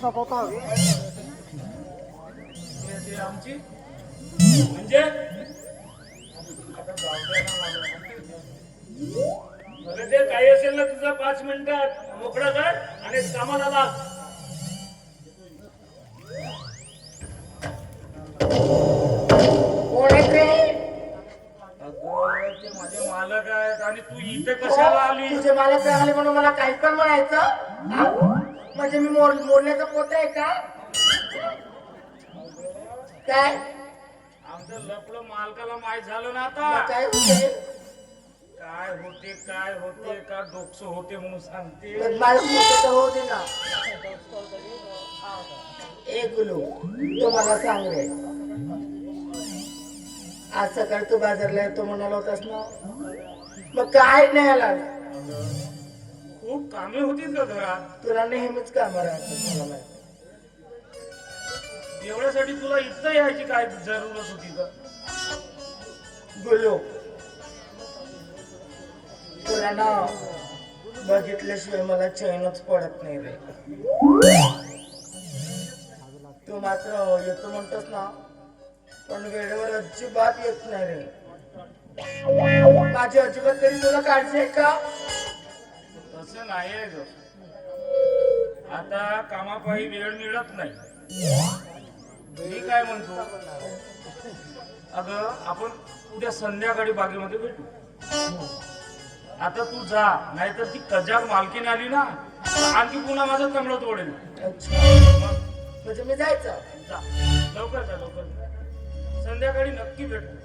पोता ती आमची म्हणजे ते काही असेल ना तुझा पाच मिनिटात मोकळा कर आणि कामाला लाग माझे मालक आहेत आणि तू इथे कशाला आली तुझे मालक राहिले म्हणून मला काही पण म्हणायचं? म्हणजे मी मोर मोरण्याचा पोत आहे का? काय? आमचं लपलं मालकाला माहीत झालं ना आता. काय होते? काय होते काय होते का डोकसं होते म्हणून सांगते. मोठे तर होते ना ए गुलू तू मला सांग रे आज सकाळी तू बाजारला येतो म्हणाला होतास ना? मग काय नाही आला कामे होती का घरात तुला नेहमीच कामं राहतात मला माहिती. एवढ्यासाठी तुला इथं यायची काय जरूरत होती का गुलू तुला ना बघितल्याशिवाय मला चैनच पडत नाही रे. तू मात्र येतो म्हणतोस ना पण वेळेवर अजिबात येत नाही रे. माझी अजिबात तरी तुला काळजी आहे का? तसं नाही आहे ग आता कामापायी वेळ मिळत नाही. मी काय म्हणतो? अगं आपण उद्या संध्याकाळी बागेमध्ये भेटू. आता तू जा नाहीतर ती कजाक मालकीन आली ना तर आणखी पुन्हा माझं कमळं तोडेल. मग म्हणजे मी जायचं. जा. लवकर जा लवकर जा. संध्याकाळी नक्की भेटू.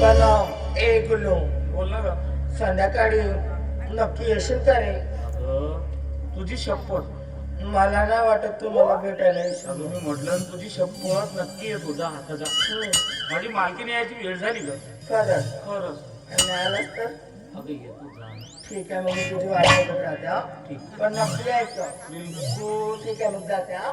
पण ए गुलू बोल ना ग. संध्याकाळी नक्की येशील का रे? तुझी शपथ. मला नाही वाटत तू मला भेटायला येशील. मी म्हटलं ना, तुझी शपथ नक्की येतो जा आता जा हम्म. माझी मालकीने यायची वेळ झाली ग. खरंच खरंच आणि नाही आलास तर? अगं येतो जा. ठीक आहे मग मी तुझी वाट बघत राहते हा. ठीक पण नक्की यायचं. बिलकुल. ठीक आहे मग जाते हा.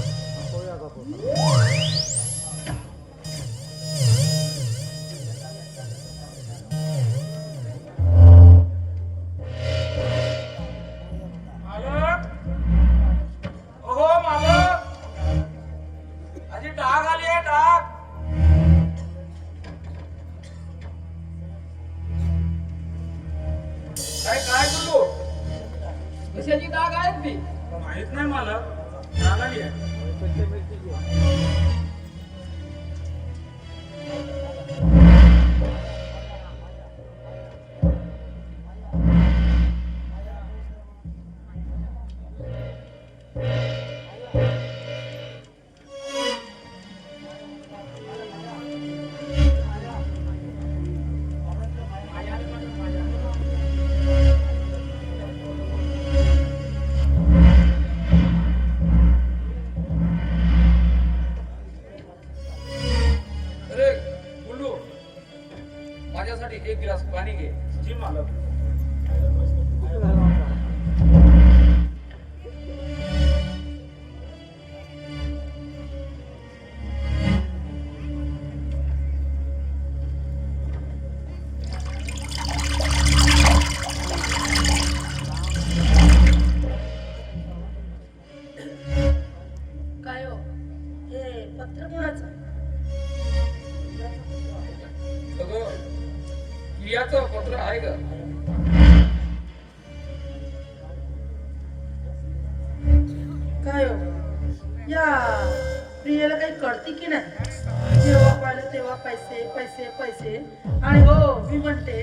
पैसे आणि हो मी म्हणते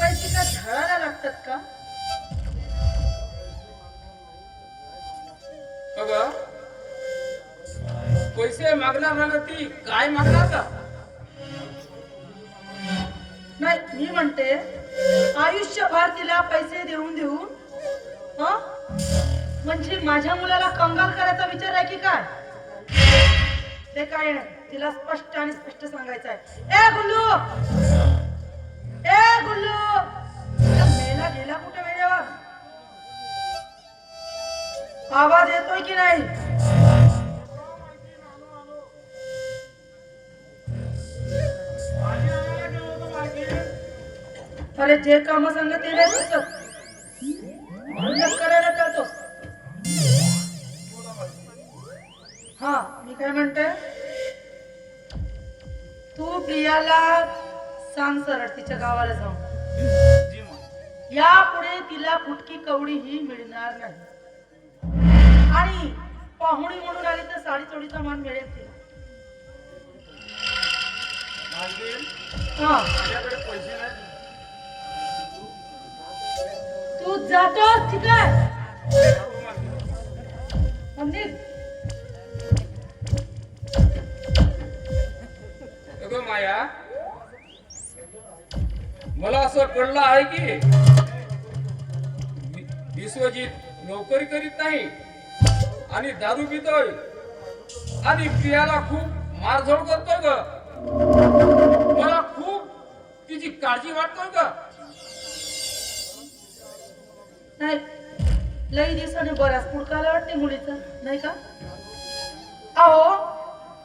पैसे का झाडाला लागतात का? पैसे मागणार झालं ती. काय मागणार का नाही मी म्हणते आयुष्यभर तिला पैसे देऊन देऊन हं? म्हणजे माझ्या मुलाला कंगाल करायचा विचार आहे की काय? ते काय नाही तिला स्पष्ट आणि स्पष्ट सांगायचं आहे. ए गुल्लू! ए गुल्लू! मेला गेला कुठे वेळेवर? आवाज येतोय की नाही? अरे जे काम सांग ते नाही सुचत करायला चालतो हा मी काय म्हणते तू प्रियाला सांग सरळ तिच्या गावाला जाऊन. यापुढे तिला फुटकी कवडी ही मिळणार नाही. आणि पाहुणी म्हणून आली तर साडी चोळीचा मान मिळेल तिला. हा. तू जातोस ठीक आहे मंदिर माया. मला असं कळलं आहे की विश्वजीत विश्वजित नोकरी करीत नाही आणि दारू पितोय आणि प्रियाला खूप मारझोड करतोय ग. मला खूप तिची काळजी वाटतोय ग. नाही लई दिवसाने बराच पुडकाला वाटते मुलीचं नाही का? अहो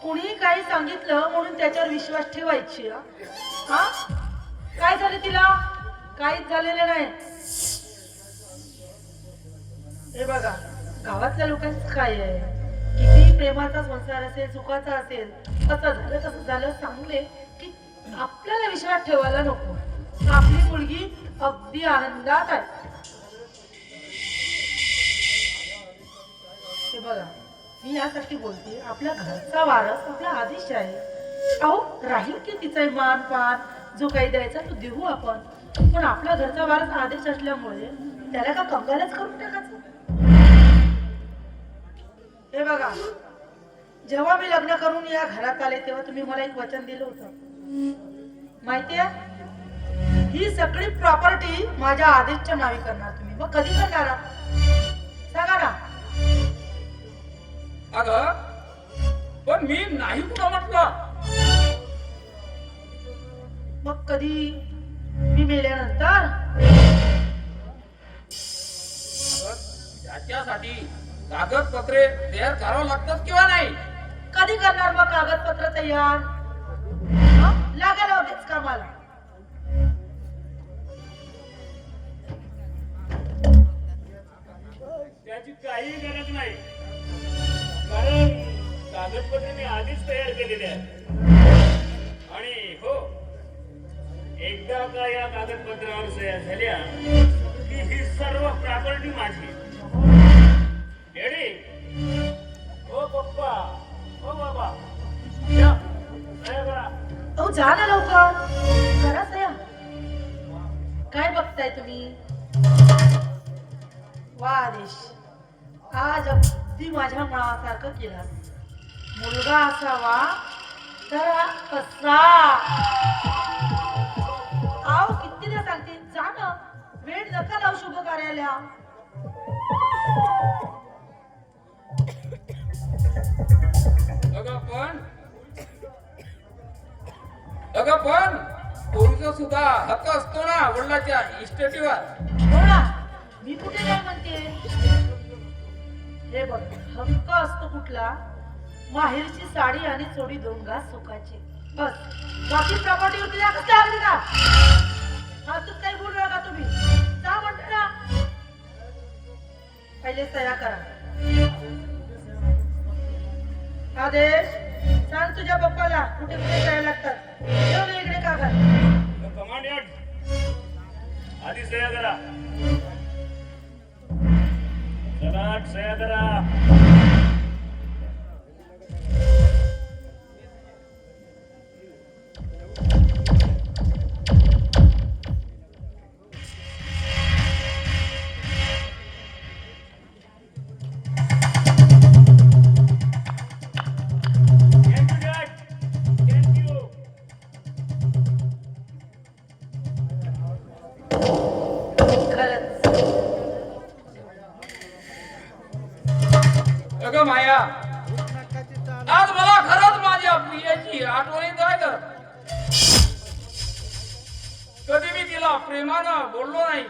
कुणी काही सांगितलं म्हणून त्याच्यावर विश्वास ठेवायची हा? काय झालं तिला? काहीच झालेलं नाही. हे बघा गावातल्या लोकांचं काय आहे? किती प्रेमाचा संसार असेल सुखाचा असेल कसं झालं तसं झालं सांगले की आपल्याला विश्वास ठेवायला नको. आपली मुलगी अगदी आनंदात आहे. हे बघा. मी यासाठी बोलते आपल्या घरचा वारस आपला आदेश आहे. अहो राहील की तिचा मान पान जो काही द्यायचा तो देऊ आपण. पण आपला घरचा वारस आदेश असल्यामुळे त्याला का कंगालच करून टाकायचं? हे बघा जेव्हा मी लग्न करून या घरात आले तेव्हा तुम्ही मला एक वचन दिलं होतं. माहितीये? ही सगळी प्रॉपर्टी माझ्या आदेशच्या नावे करणार तुम्ही. मग कधी करणार? सांगा ना. अगं पण मी नाही कुठं म्हटलं. मग कधी मी मेल्यानंतर? त्याच्यासाठी कागदपत्रे तयार करावं लागतात किंवा नाही? कधी करणार मग कागदपत्र तयार? लागेल लगेच कामाला. त्याची काही गरज नाही. कारण कागदपत्र मी आधीच तयार केलेले आहेत आणि हो एकदा का या कागदपत्रावर सह्या झाल्या की ही सर्व प्रॉपर्टी माझी. रेडी हो पप्पा. हो बाबा. झालं लवकर. अगदी माझ्या मनासारखं केलं मुलगा असावा तर कसा आव कितीदा सांगते. जा ना. वेळ नका लावू शुभ कार्याला. अगं पण अगं पण पोरीचा सुद्धा हक्क असतो ना वडिलाच्या इस्टेटीवर. हो ना मी कुठे म्हणते? हे बघ हक्क असतो कुठला? माहेरची साडी आणि चोडी दोन घास सुखाची. बस. बाकी प्रॉपर्टी होती ना कसं आली का अजून काही बोलू नका तुम्ही. का म्हणता ना. पहिले तयार करा. आदेश. सांग तुझ्या पप्पाला कुठे कुठे जायला लागतात. इकडे का आधी तयार करा. ક્ષેત્ર आठवणीत राहिलं कधी मी तिला प्रेमानं बोललो नाही.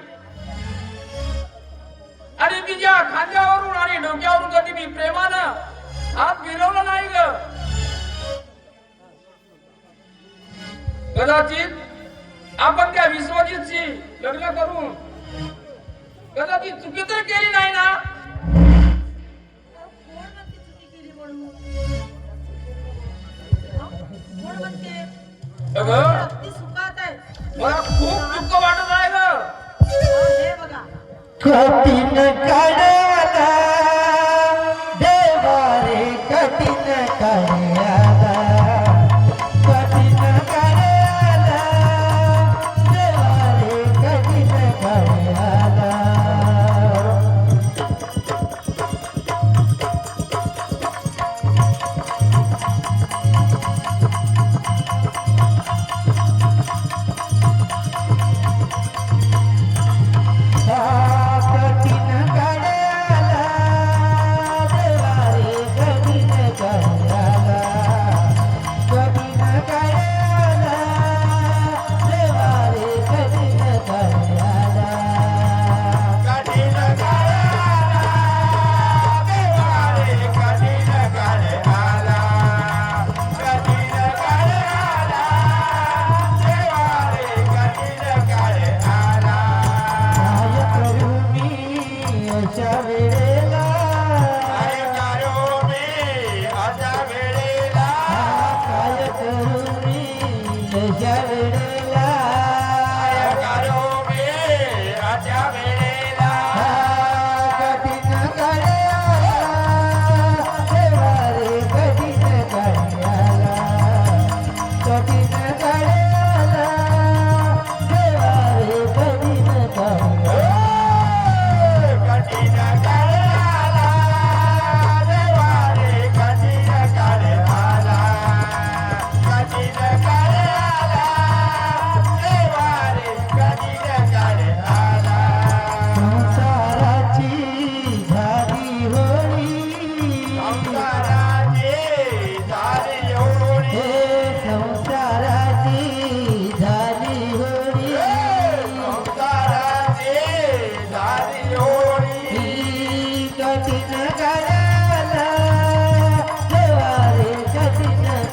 आणि तिच्या खांद्यावरून आणि डोक्यावरून कधी मी प्रेमानं हात फिरवला नाही ग. कदाचित आपण त्या विश्वजितशी लग्न करून कदाचित चुकी तर केली नाही ना? मला खूप दुःख वाटत आहे काढ.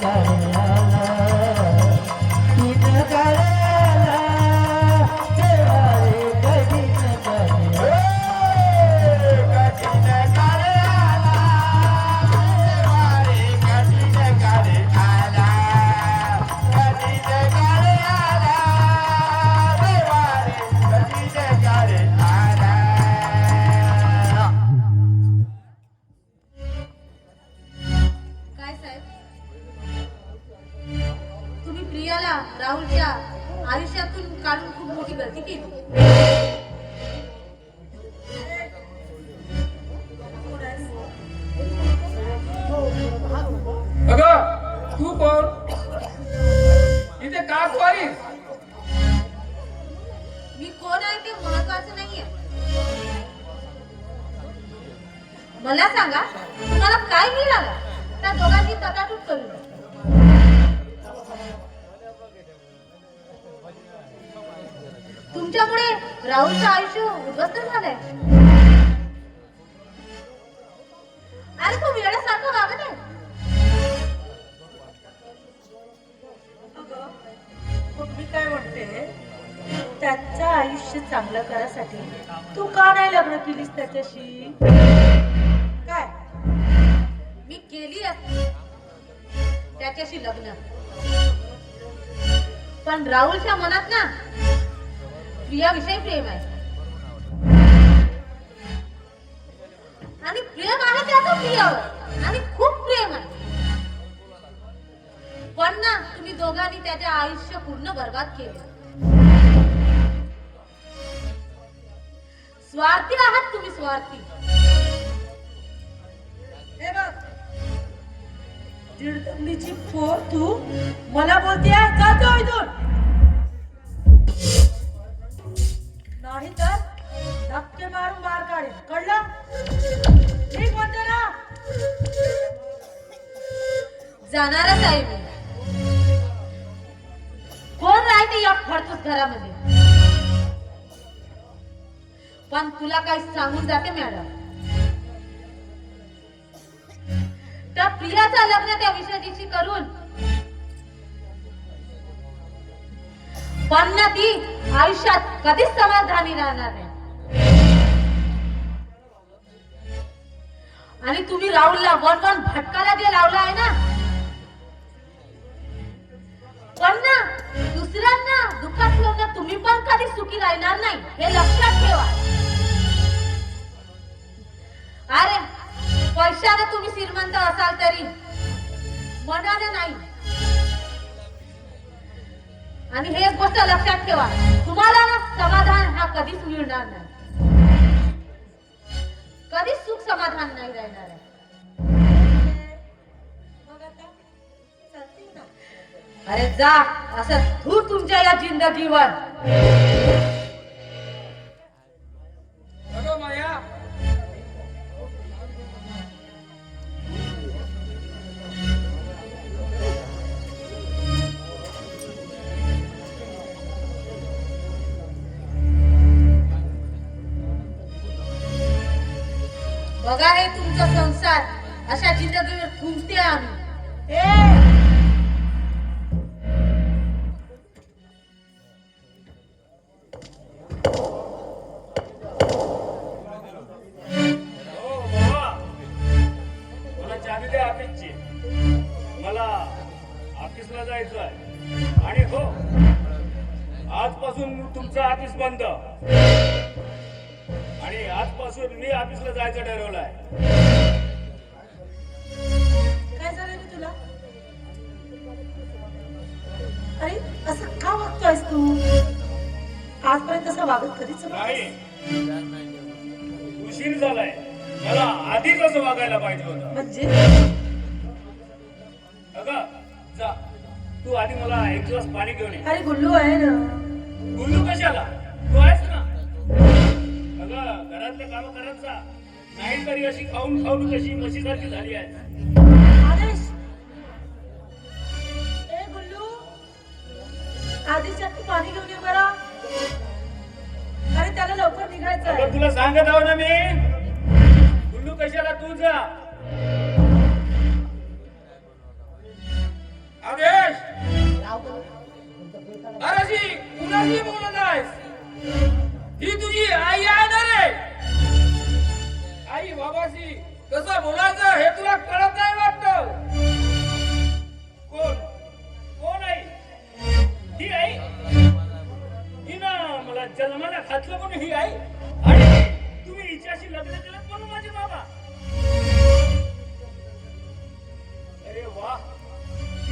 Thank. मला सांगा तुम्हाला काय मिळालं त्या दोघांनी तटाटूट करू तुमच्यामुळे राहुलचं आयुष्य उद्ध्वस्त झालंय. अरे तू वेळेसारखं वागत आहे. काय म्हणते? त्याचं आयुष्य चांगलं करायसाठी तू का नाही लग्न केलीस त्याच्याशी? ती केली त्याच्याशी लग्न. पण राहुलच्या मनात ना प्रियाविषयी प्रेम आहे. आणि प्रेम आहे त्याचं प्रियावर. आणि खूप प्रेम आहे. पण ना तुम्ही दोघांनी त्याचे आयुष्य पूर्ण बर्बाद केलं. स्वार्थी आहात तुम्ही स्वार्थी. दीड पोर तू. मला बोलते जातो इथून. नाही तर धक्के मारून मार काढेल. कळलं? ठीक म्हणते ना? जाणारच आहे मी. कोण राहते या फडतूस घरामध्ये? पण तुला काही सांगून जाते मॅडम. त्या लग्न त्या विश्वजीशी करून. पण ना ती आयुष्यात कधीच समाधानी राहणार नाही. आणि तुम्ही राहुलला वन वन भटकाला जे लावला आहे ना पण ना दुसऱ्यांना दुःखात ठेवून तुम्ही पण कधी सुखी राहणार नाही हे लक्षात श्रीमंत असाल तरी मनाने नाही. आणि हे गोष्ट लक्षात ठेवा तुम्हाला ना समाधान हा कधीच मिळणार नाही. कधीच सुख समाधान नाही राहणार आहे. अरे जा असं तू तुमच्या या जिंदगीवर. बघा हे तुमचा संसार. अशा जिंदगीवर घुमते आम्ही. आहे ना. गुल्लू कशाला? तू आहेस ना? अगं घरातले काम करत जा नाही तरी अशी खाऊन खाऊन कशी म्हशीसारखी झाली आहे. आदेश. ए गुल्लू. आदेश तू पाणी घेऊन ये बरा. अरे त्याला लवकर निघायचं आहे. तुला सांगत आहो ना मी. गुल्लू कशाला तू जा? आदेश! अरे जी कुणाशी बोलत आहेस? ही तुझी आई आहे ना रे? आई बाबाशी कसं बोलायचं हे तुला कळत नाही वाटत? कोण? कोण आई? ही आई? ही ना मला जन्माला घातलं म्हणून ही आई? आणि तुम्ही हिच्याशी लग्न केलं म्हणून माझे बाबा?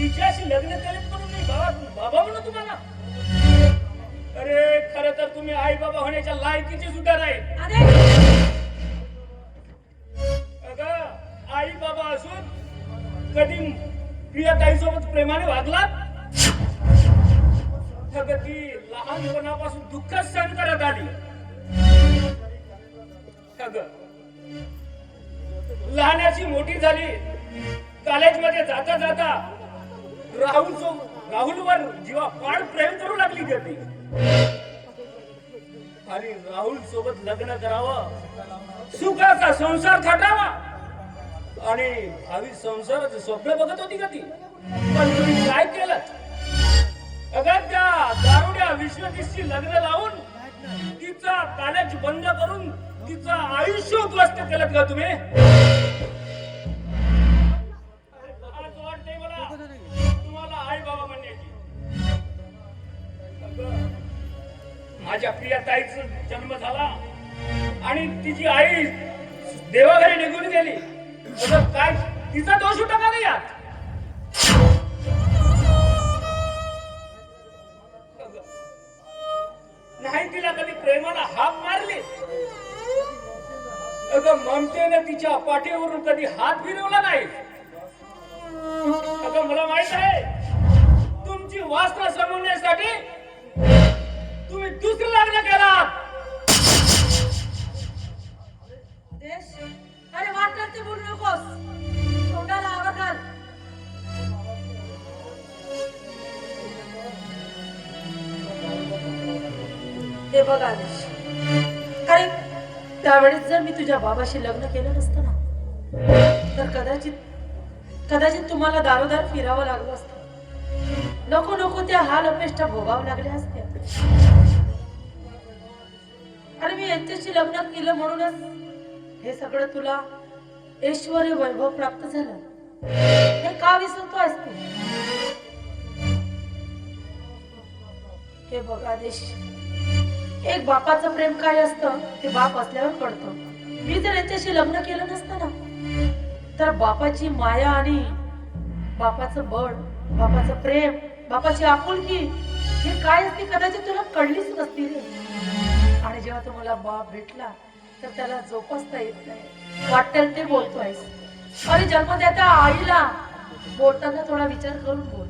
तिच्याशी लग्न केलं म्हणून मी बाबा बाबा म्हणून तुम्हाला? अरे खर तर तुम्ही आई बाबा होण्याच्या लायकीचे सुद्धा नाही. अगं आई बाबा असून कधी प्रियताईसोबत प्रेमाने वागलात? ती लहानपणापासून दुःख सहन करत आली. अगं लहानाची मोठी झाली. कॉलेजमध्ये जाता जाता राहुल राहुलवर जीवा पाड प्रेम करू लागली का ती आणि राहुल सोबत लग्न करावं सुखाचा संसार थाटावा. आणि भावी संसाराचं स्वप्न बघत होती का ती? पण तुम्ही काय केलं? अगं त्या दारुड्या विश्वजीशी लग्न लावून तिचा कॉलेज बंद करून तिचं आयुष्य उद्ध्वस्त केलं का तुम्ही? आणि तिची आई देवाघरी निघून गेली. काय? तिचा दोष होता का नाही यात? नाही तिला कधी प्रेमाला हाक मारली? अगं ममतेने तिच्या पाठीवरून कधी हात फिरवला नाही. अगं मला माहीत आहे तुमची वासना समजण्यासाठी तुम्ही दुसरं लग्न केला अरे वाटलं ते बोलू नकोस। तोंडाला आवाज घाल। हे बघ आदेश। अरे त्यावेळेस जर मी तुझ्या बाबाशी लग्न केलं नसतं ना तर कदाचित कदाचित तुम्हाला दारोदार फिरावं लागलं असतं. नको नको त्या हाल अपेष्टा भोगावं लागल्या असत्या. अरे मी यांच्याशी लग्न केलं म्हणूनच हे सगळं तुला ऐश्वर वैभव प्राप्त झालं. हे का विसरतो असतो हे बघ आदेश. एक बापाचं प्रेम काय असतं ते बाप असल्यावर कळतं. मी जर याच्याशी लग्न केलं नसतं ना तर बापाची माया आणि बापाचं बळ बापाचं प्रेम बापाची आपुलकी हे काय असते कदाचित तुला कळलीच नसती रे आणि जेव्हा तुम्हाला बाप भेटला तर त्याला जोपासता येत नाही. वाटेल ते बोलतोयस. अरे जन्मदात्या आईला. बोलताना थोडा विचार करून बोल.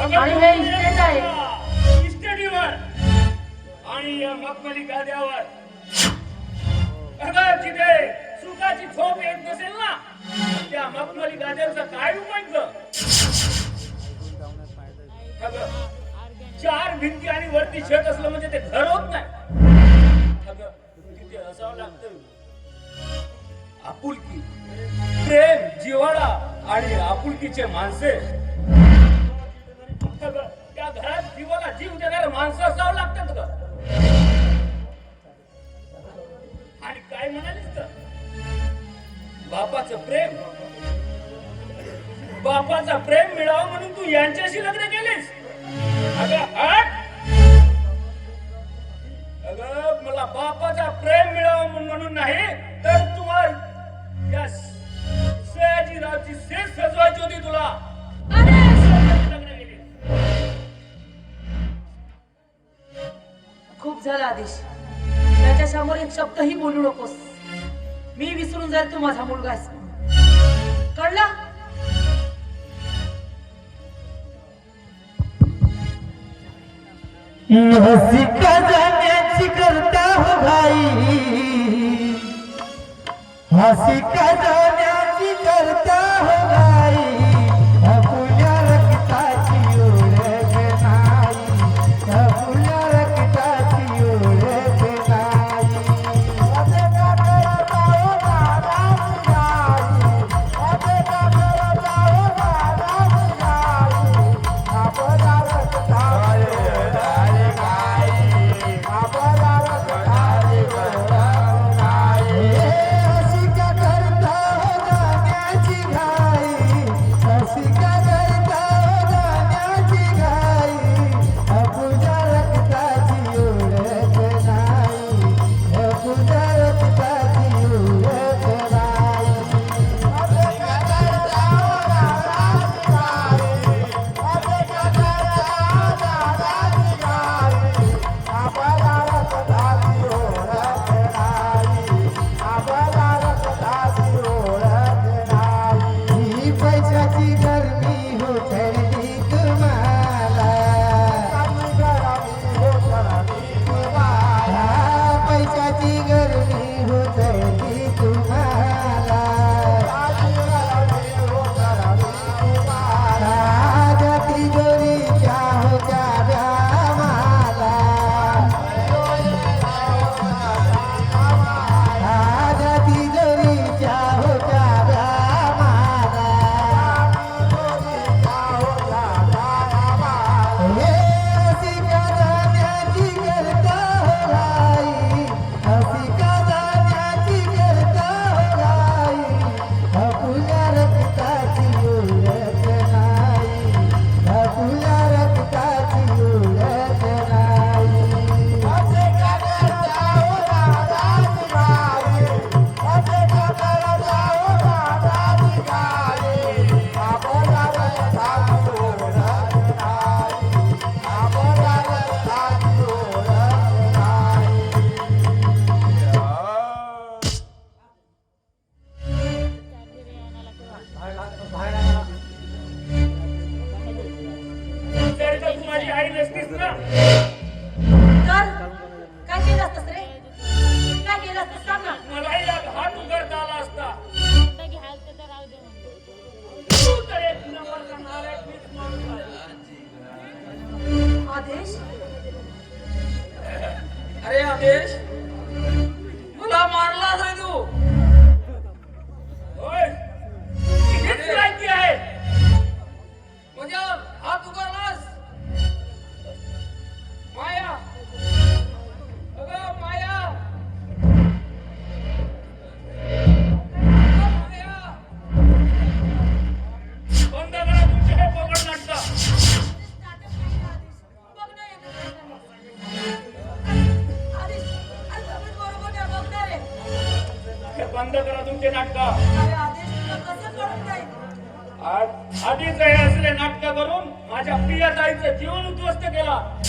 आणि हे इस्टेट आहे. इस्टेटीवर. आणि या मखमली गाद्यावर. जिथे सुखाची झोप येत नसेल ना? त्या मखमली गाद्याचा काय उपयोग चार भिंती आणि वरती छत असलं म्हणजे ते घर होत नाही. अगं तिथे असावं लागतं आपुलकी प्रेम जिव्हाळा आणि आपुलकीचे माणसे. त्या घरात जीवाला जीव देणारे माणसं असावं लागतात ग. आणि काय म्हणालीस तर? बापाचं प्रेम. बापाचा प्रेम मिळावं म्हणून तू यांच्याशी लग्न केलीस अगं अगं मला बापाचा प्रेम मिळावा म्हणून- म्हणून नाही तर तुम्हाला या सयाजीरावची सेज सजवायची होती तुला. लग्न केली खूप झाला आदेश. त्याच्यासमोर एक शब्दही बोलू नकोस. मी विसरून जाईल तू माझा मुलगा कळला? हसी का जाण्याची करता हो भाई। हसी का जीवन उद्ध्वस्त केला.